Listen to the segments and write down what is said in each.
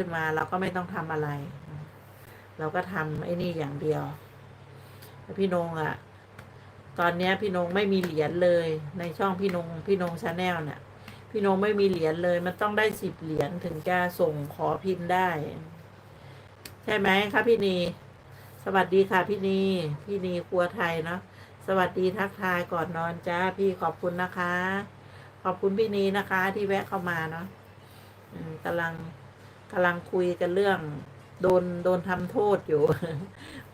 ขึ้นมาเราก็ไม่ต้องทำอะไร เราก็ทำไอ้นี่อย่างเดียว พี่นงอะ่ะ ตอนเนี้ยพี่นงไม่มีเหรียญเลย ในช่องพี่นงพี่นงชาแนลเนี่ย พี่นงไม่มีเหรียญเลย มันต้องได้สิบเหรียญถึงจะส่งขอพินได้ ใช่ไหมคะพี่นีสวัสดีค่ะพี่นีพี่นีครัวไทยเนาะสวัสดีทักทายก่อนนอนจ้าพี่ขอบคุณนะคะ ขอบคุณพี่นีนะคะ ที่แวะเข้ามาเนาะกำลัง กำลังคุยกันเรื่อง โดนโดนทำโทษอยู่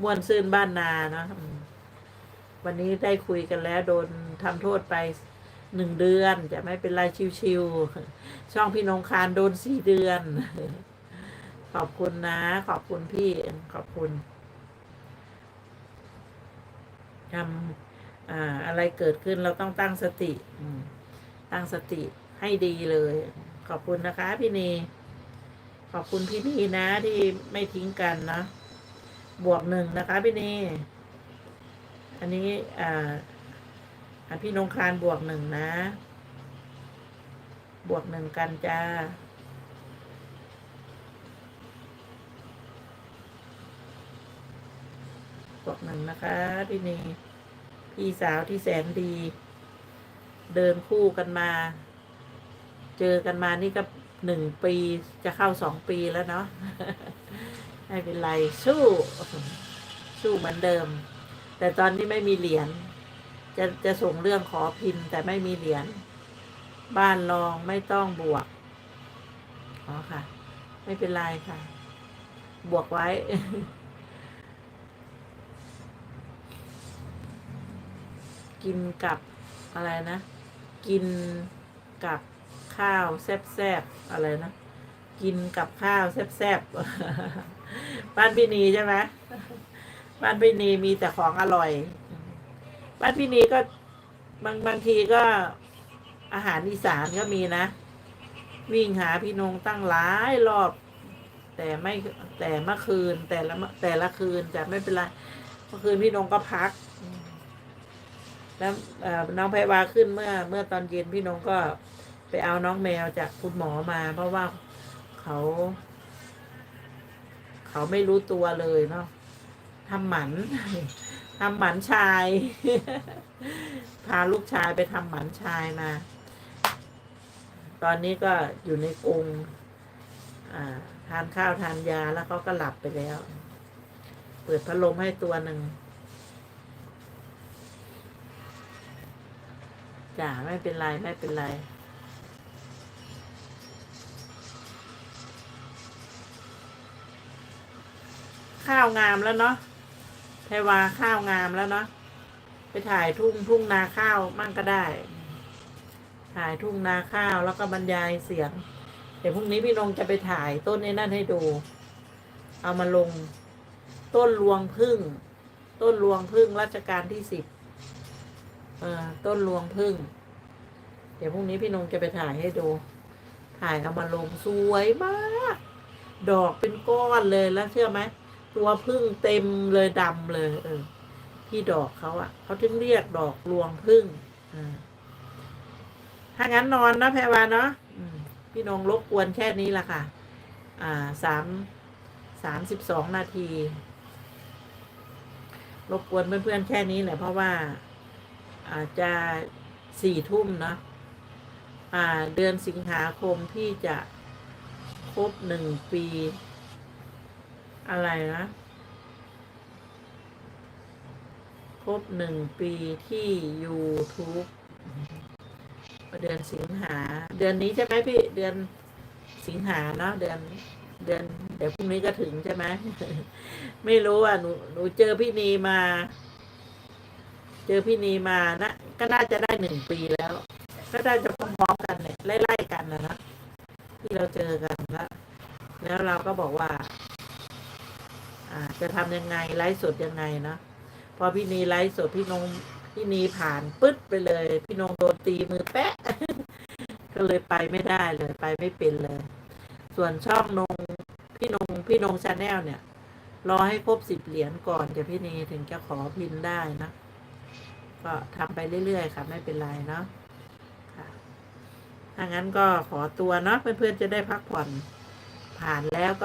ม่วนซื่นบ้านนาเนาะวันนี้ได้คุยกันแล้ว โดนทำโทษไปหนึ่งเดือนจะไม่เป็นไรชิวๆช่องพี่นงคารโดนสี่เดือน ขอบคุณนะ ขอบคุณพี่ ขอบคุณทำอ่า อะไรเกิดขึ้นเราต้องตั้งสติตั้งสติให้ดีเลย ขอบคุณนะคะ พี่นี ขอบคุณพี่นีนะที่ไม่ทิ้งกันนะ บวกหนึ่งนะคะ พี่นีอันนี้อ่าพี่นงคารบวกหนึ่งนะ บวกหนึ่งกันจ้าบวกหนึ่งนะคะ พี่นีพี่สาวที่แสนดี เดินคู่กันมา เจอกันมานี่ก็ หนึ่งปีจะเข้าสองปีแล้วเนาะไม่เป็นไรสู้ สู้เหมือนเดิม แต่ตอนนี้ไม่มีเหรียญจะจะส่งเรื่องขอพินแต่ไม่มีเหรียญบ้านรองไม่ต้องบวกอ๋อค่ะ ไม่เป็นไรค่ะ บวกไว้ กินกับอะไรนะ กินกับ ข้าวแซ่บๆอะไรนะกินกับข้าวแซ่บๆบ้านพี่นีใช่ไหมบ้านพี่นีมีแต่ของอร่อย บ้านพี่นีก็บางบางทีก็อาหารอีสานก็มีนะ วิ่งหาพี่นงตั้งหลายรอบ แต่ไม่แต่เมื่อคืนแต่ละแต่ละคืนจะไม่เป็นไรเมื่อคืนพี่นงก็พัก แล้วน้องไพวาขึ้นเมื่อ เมื่อตอนเย็นพี่นงก็ เอาน้องแมวจากคุณหมอมา เพราะว่าเขา เขาไม่รู้ตัวเลยเนาะทำหมันทำหมันชาย พาลูกชายไปทำหมันชายมา ตอนนี้ก็อยู่ในกรงทานข้าวทานยาแล้วเขาก็หลับไปแล้ว เปิดพัดลมให้ตัวหนึ่งจ้าไม่เป็นไร ไม่เป็นไร ข้าวงามแล้วเนาะไทวาข้าวงามแล้วเนาะไปถ่ายทุ่งทุ่งนาข้าวมั่งก็ได้ ถ่ายทุ่งนาข้าวแล้วก็บรรยายเสียง เดี๋ยวพรุ่งนี้พี่นงจะไปถ่ายต้นในนั่นให้ดู เอามาลง ต้นรวงพึ่ง ต้นรวงพึ่งรัชกาลที่สิบเอ่อต้นรวงพึ่ง เดี๋ยวพรุ่งนี้พี่นงจะไปถ่ายให้ดู ถ่ายเอามาลงสวยมาก ดอกเป็นก้อนเลยแล้วเชื่อไหม ตัวพึ่งเต็มเลยดำเลย เออ ที่ดอกเขาอะ่ะเขาถึงเรียกดอกรวงพึ่งอ่าถ้างั้นนอนนะแพรวาเนาะพี่นงรบกวนแค่นี้ละค่ะ อ่าสามสามสิบสองนาที รบกวนเพื่อนๆแค่นี้แหละเพราะว่า อาจจะสี่ทุ่มเนาะอ่า เดือนสิงหาคมพี่จะครบหนึ่งปี อะไรนะ ครบหนึ่งปีที่ YouTube เดือนสิงหา เดือนนี้ใช่ไหมพี่ เดือนสิงหาเนาะเดือนเดือน เดี๋ยวพรุ่งนี้ก็ถึงใช่ไหม ไม่รู้อะหนูหนูเจอพี่นีมา เจอพี่นีมานะก็น่าจะได้หนึ่งปีแล้ว ก็ได้จะพร้อมๆกันเนี่ยไล่ๆกันนะนะที่เราเจอกันแล้วแล้วเราก็บอกว่าอ่า จะทำยังไงไลฟ์สดยังไงนะพอพี่นีไลฟ์สดพี่นงพี่นีผ่านปึ๊ดไปเลย พี่นงโดนตีมือแปะก็เลยไปไม่ได้เลยไปไม่เป็นเลย ส่วนช่องนงพี่นงพี่นงชาแนลเนี่ย รอให้ครบสิบเหรียญก่อนจะพี่นีถึงจะขอพินได้นะก็ทำไปเรื่อยๆค่ะ ไม่เป็นไรเนาะค่ะถ้างั้นก็ขอตัวเนาะเพื่อนๆจะได้พักผ่อนผ่านแล้วก็